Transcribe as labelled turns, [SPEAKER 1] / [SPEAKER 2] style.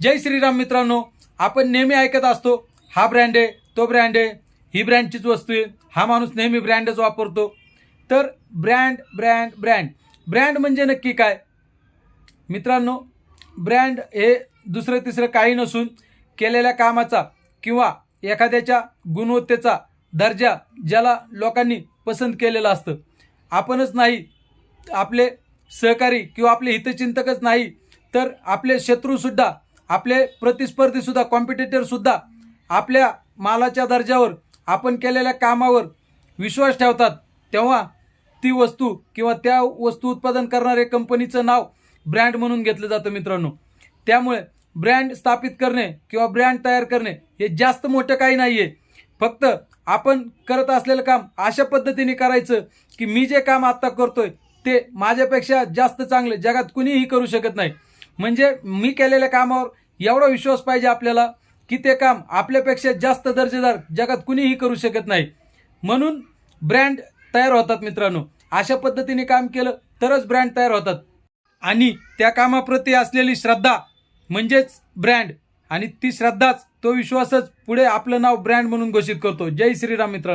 [SPEAKER 1] जय श्रीराम मित्रांनो आपण नेहमी ऐकत असतो हा ब्रँड आहे तो ब्रँड आहे ही ब्रँडचीच वस्तू आहे हा माणूस नेहमी ब्रँडच वापरतो. तर ब्रँड ब्रँड ब्रँड ब्रँड म्हणजे नक्की काय? मित्रांनो ब्रँड हे दुसरं तिसरं काही नसून केलेल्या कामाचा किंवा एखाद्याच्या गुणवत्तेचा दर्जा ज्याला लोकांनी पसंत केलेलं असतं. आपणच नाही आपले सहकारी किंवा आपले हितचिंतकच नाही तर आपले शत्रूसुद्धा आपले प्रतिस्पर्धीसुद्धा कॉम्पिटिटरसुद्धा आपल्या मालाच्या दर्जावर आपण केलेल्या कामावर विश्वास ठेवतात तेव्हा ती वस्तू किंवा त्या वस्तू उत्पादन करणाऱ्या कंपनीचं नाव ब्रँड म्हणून घेतलं जातं मित्रांनो. त्यामुळे ब्रँड स्थापित करणे किंवा ब्रँड तयार करणे हे जास्त मोठं काही नाही आहे फक्त आपण करत असलेलं काम अशा पद्धतीने करायचं की मी जे काम आत्ता करतोय ते माझ्यापेक्षा जास्त चांगले जगात कुणीही करू शकत नाही. म्हणजे मी केलेल्या कामावर एवढा विश्वास पाहिजे आपल्याला की ते काम आपल्यापेक्षा जास्त दर्जेदार जगात कुणीही करू शकत नाही. म्हणून ब्रँड तयार होतात मित्रांनो. अशा पद्धतीने काम केलं तरच ब्रँड तयार होतात. आणि त्या कामाप्रती असलेली श्रद्धा म्हणजेच ब्रँड. आणि ती श्रद्धाच तो विश्वासच पुढे आपलं नाव ब्रँड म्हणून घोषित करतो. जय श्रीराम मित्रांनो.